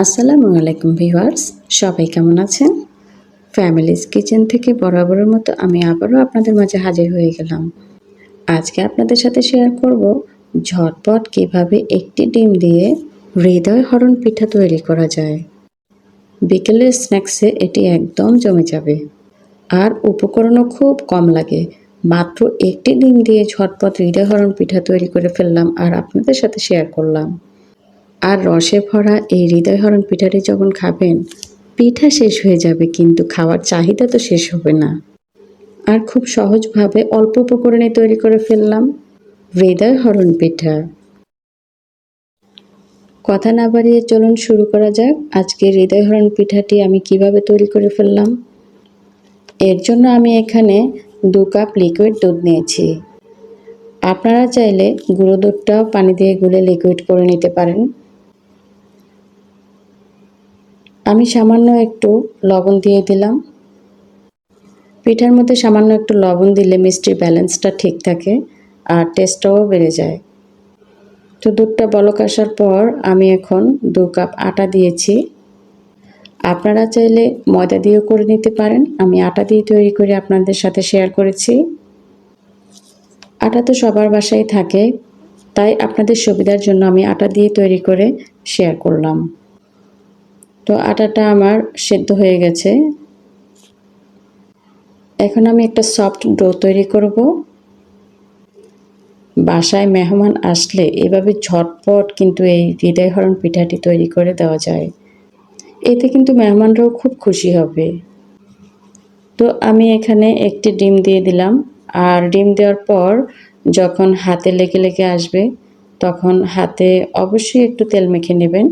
আসসালামু আলাইকুম ভিউয়ার্স, সবাই কেমন আছেন? ফ্যামিলিজ কিচেন থেকে বরাবরের মতো আমি আবারও আপনাদের মাঝে হাজির হয়ে গেলাম। আজকে আপনাদের সাথে শেয়ার করব ঝটপট কীভাবে একটি ডিম দিয়ে হৃদয় হরণ পিঠা তৈরি করা যায়। বিকেলের স্ন্যাক্সে এটি একদম জমে যাবে। আর উপকরণও খুব কম লাগে। মাত্র একটি ডিম দিয়ে ঝটপট হৃদয় হরণ পিঠা তৈরি করে ফেললাম আর আপনাদের সাথে শেয়ার করলাম। আর রসে ভরা এই হৃদয়হরণ পিঠাটি যখন খাবেন, পিঠা শেষ হয়ে যাবে, কিন্তু খাওয়ার চাহিদা তো শেষ হবে না। আর খুব সহজভাবে অল্প উপকরণে তৈরি করে ফেললাম হৃদয়হরণ পিঠা। কথা না বাড়িয়ে চলুন শুরু করা যাক আজকে হৃদয়হরণ পিঠাটি আমি কীভাবে তৈরি করে ফেললাম। এর জন্য আমি এখানে দু কাপ লিকুইড দুধ নিয়েছি। আপনারা চাইলে গুঁড়ো দুধটাও পানি দিয়ে গুলে লিকুইড করে নিতে পারেন। আমি সামান্য একটু লবণ দিয়ে দিলাম। পিঠার মধ্যে সামান্য একটু লবণ দিলে মিষ্টির ব্যালেন্সটা ঠিক থাকে আর টেস্টটাও বেড়ে যায়। তো দুধটা বলক আসার পর আমি এখন দু কাপ আটা দিয়েছি। আপনারা চাইলে ময়দা দিয়েও করে নিতে পারেন। আমি আটা দিয়ে তৈরি করে আপনাদের সাথে শেয়ার করেছি। আটা তো সবার বাসায় থাকে, তাই আপনাদের সুবিধার জন্য আমি আটা দিয়ে তৈরি করে শেয়ার করলাম। তো আটাটা আমার সেদ্ধ হয়ে গেছে। এখন আমি একটা সফট ডো তৈরি করব। বাসায় মেহমান আসলে এভাবে ঝটপট কিন্তু এই হৃদয়হরণ পিঠাটি তৈরি করে দেওয়া যায়। এতে কিন্তু মেহমানরাও খুব খুশি হবে। তো আমি এখানে একটি ডিম দিয়ে দিলাম। আর ডিম দেওয়ার পর যখন হাতে লেগে লেগে আসবে, তখন হাতে অবশ্যই একটু তেল মেখে নেবেন।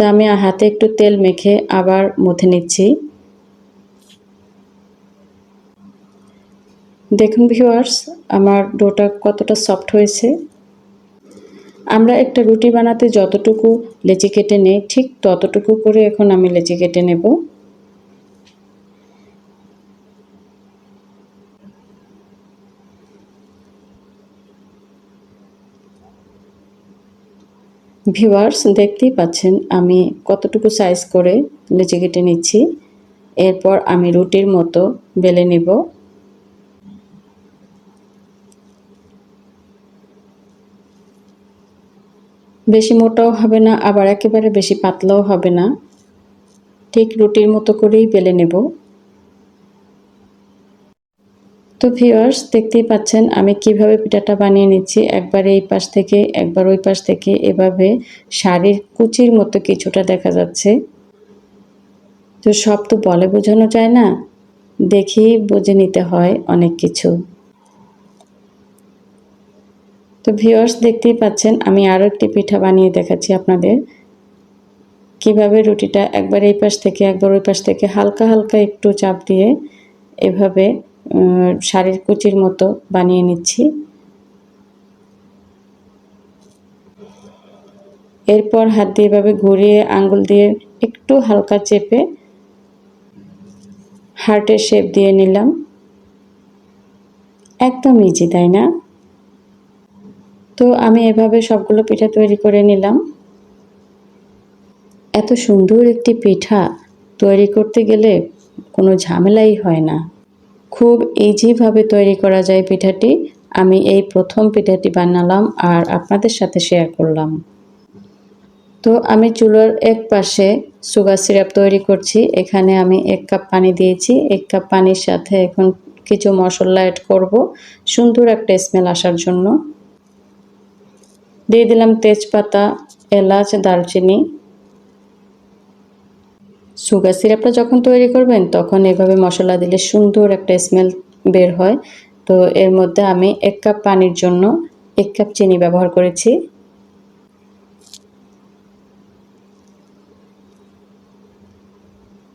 তো আমি হাতে একটু তেল মেখে আবার মুথে নিচ্ছি। দেখুন ভিউয়ার্স, আমার ডোটা কতটা সফট হয়েছে। আমরা একটা রুটি বানাতে যতটুকু লেচি কেটে নেই, ঠিক ততটুকু করে এখন আমি লেচি কেটে নেব। ভিউয়ার্স দেখতেই পাচ্ছেন, আমি কতটুকু সাইজ করে লেচি কেটে নিচ্ছি। এরপর আমি রুটির মতো বেলে নিব। বেশি মোটাও হবে না, আবার একেবারে বেশি পাতলাও হবে না। ঠিক রুটির মতো করেই বেলে নেব। তো ভিউয়ার্স দেখতেই পাচ্ছেন, আমি কীভাবে পিঠাটা বানিয়ে নিচ্ছি। একবার এই পাশ থেকে, একবার ওই পাশ থেকে, এভাবে শাড়ির কুচির মতো কিছুটা দেখা যাচ্ছে। তো সব তো বলে বোঝানো যায় না দেখেই বুঝে নিতে হয় অনেক কিছু। তো ভিউয়ার্স দেখতেই পাচ্ছেন, আমি আরও একটি পিঠা বানিয়ে দেখাচ্ছি আপনাদের। কীভাবে রুটিটা একবার এই পাশ থেকে, একবার ওই পাশ থেকে, হালকা হালকা একটু চাপ দিয়ে এভাবে শাড়ির কুচির মতো বানিয়ে নিচ্ছি। এরপর হাত দিয়ে এভাবে ঘুরিয়ে, আঙ্গুল দিয়ে একটু হালকা চেপে হার্টের শেপ দিয়ে নিলাম। একদম ইজি তাই না? তো আমি এভাবে সবগুলো পিঠা তৈরি করে নিলাম। এত সুন্দর একটি পিঠা তৈরি করতে গেলে কোনো ঝামেলাই হয় না। খুব ইজিভাবে তৈরি করা যায় পিঠাটি। আমি এই প্রথম পিঠাটি বানালাম আর আপনাদের সাথে শেয়ার করলাম। তো আমি চুলোর এক পাশে সুগার সিরাপ তৈরি করছি। এখানে আমি এক কাপ পানি দিয়েছি। এক কাপ পানির সাথে এখন কিছু মশলা অ্যাড করব। সুন্দর একটা স্মেল আসার জন্য। দিয়ে দিলাম তেজপাতা, এলাচ, দারচিনি। সুগার সিরাপটা যখন তৈরি করবেন, তখন এভাবে মশলা দিলে সুন্দর একটা স্মেল বের হয়। তো এর মধ্যে আমি এক কাপ পানির জন্য এক কাপ চিনি ব্যবহার করেছি।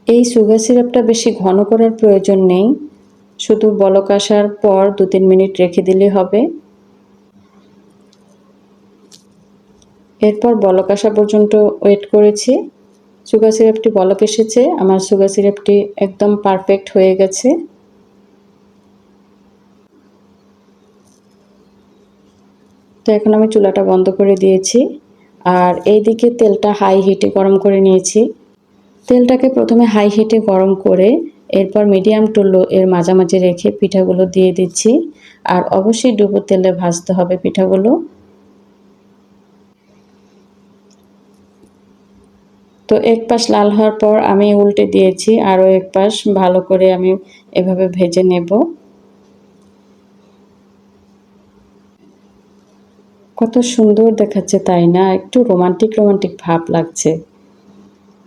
এই সুগার সিরাপটা বেশি ঘন করার প্রয়োজন নেই। শুধু বলক আসার পর দু তিন মিনিট রেখে দিলে হবে। এরপর বলক আসা পর্যন্ত ওয়েট করেছি। সুগার সিরাপটি বলক এসেছে। আমার সুগার সিরাপটি একদম পারফেক্ট হয়ে গেছে। তো এখন আমি চুলাটা বন্ধ করে দিয়েছি। আর এইদিকে তেলটা হাই হিটে গরম করে নিয়েছি। তেলটাকে প্রথমে হাই হিটে গরম করে এরপর মিডিয়াম টু লো এর মাঝামাঝি রেখে পিঠাগুলো দিয়ে দিচ্ছি। আর অবশ্যই ডুবো তেলে ভাজতে হবে পিঠাগুলো। তো এক পাশ লাল হওয়ার পর আমি উল্টে দিয়েছি, আরও এক পাশ ভালো করে আমি এভাবে ভেজে নেব। কত সুন্দর দেখাচ্ছে তাই না? একটু রোমান্টিক রোমান্টিক ভাব লাগছে।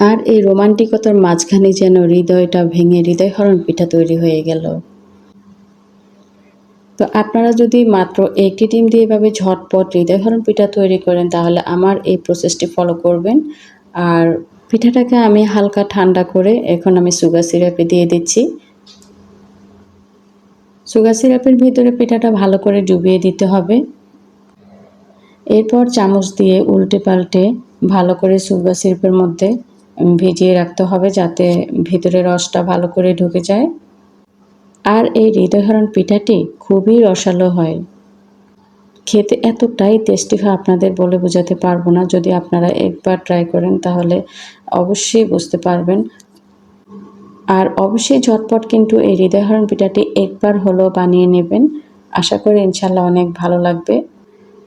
আর এই রোমান্টিকতার মাঝখানে যেন হৃদয়টা ভেঙে হৃদয় হরণ পিঠা তৈরি হয়ে গেল। তো আপনারা যদি মাত্র একটি ডিম দিয়ে এভাবে ঝটপট হৃদয় হরণ পিঠা তৈরি করেন, তাহলে আমার এই প্রসেসটি ফলো করবেন। আর পিঠাটাকে আমি হালকা ঠান্ডা করে এখন আমি সুগার সিরাপে দিয়ে দিচ্ছি। সুগার সিরাপের ভিতরে পিঠাটা ভালো করে ডুবিয়ে দিতে হবে। এরপর চামচ দিয়ে উল্টে পাল্টে ভালো করে সুগার সিরাপের মধ্যে ভিজিয়ে রাখতে হবে যাতে ভিতরে রসটা ভালো করে ঢুকে যায়। আর এই হৃদয়হরণ পিঠাটি খুবই রসালো হয়। খেতে এতটাই টেস্টি হয় আপনাদের বলে বোঝাতে পারব না। যদি আপনারা একবার ট্রাই করেন তাহলে অবশ্যই বুঝতে পারবেন। আর অবশ্যই ঝটপট কিন্তু এই হৃদয়হরণ পিঠাটি একবার হলো বানিয়ে নেবেন। আশা করি ইনশাল্লাহ অনেক ভালো লাগবে।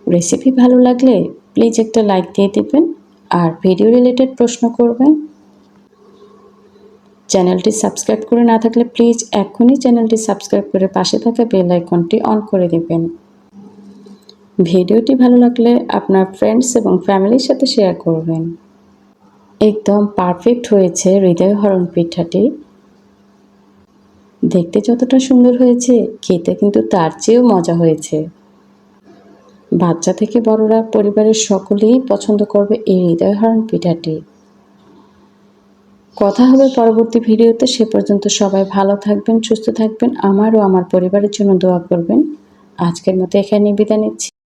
রেসিপি ভালো লাগলে প্লিজ একটা লাইক দিয়ে দিবেন আর ভিডিও রিলেটেড প্রশ্ন করবেন। চ্যানেলটি সাবস্ক্রাইব করে না থাকলে প্লিজ এখনই চ্যানেলটি সাবস্ক্রাইব করে পাশে থাকা বেল আইকনটি অন করে দেবেন। ভিডিওটি ভালো লাগলে আপনার ফ্রেন্ডস এবং ফ্যামিলির সাথে শেয়ার করবেন। একদম পারফেক্ট হয়েছে হৃদয় হরণ পিঠাটি। দেখতে যতটা সুন্দর হয়েছে, খেতে কিন্তু তার চেয়েও মজা হয়েছে। বাচ্চা থেকে বড়রা পরিবারের সকলেই পছন্দ করবে এই হৃদয়হরণ পিঠাটি। কথা হবে পরবর্তী ভিডিওতে, সে পর্যন্ত সবাই ভালো থাকবেন, সুস্থ থাকবেন, আমার ও আমার পরিবারের জন্য দোয়া করবেন। আজকের মতো এখানে বিদায় নিচ্ছি।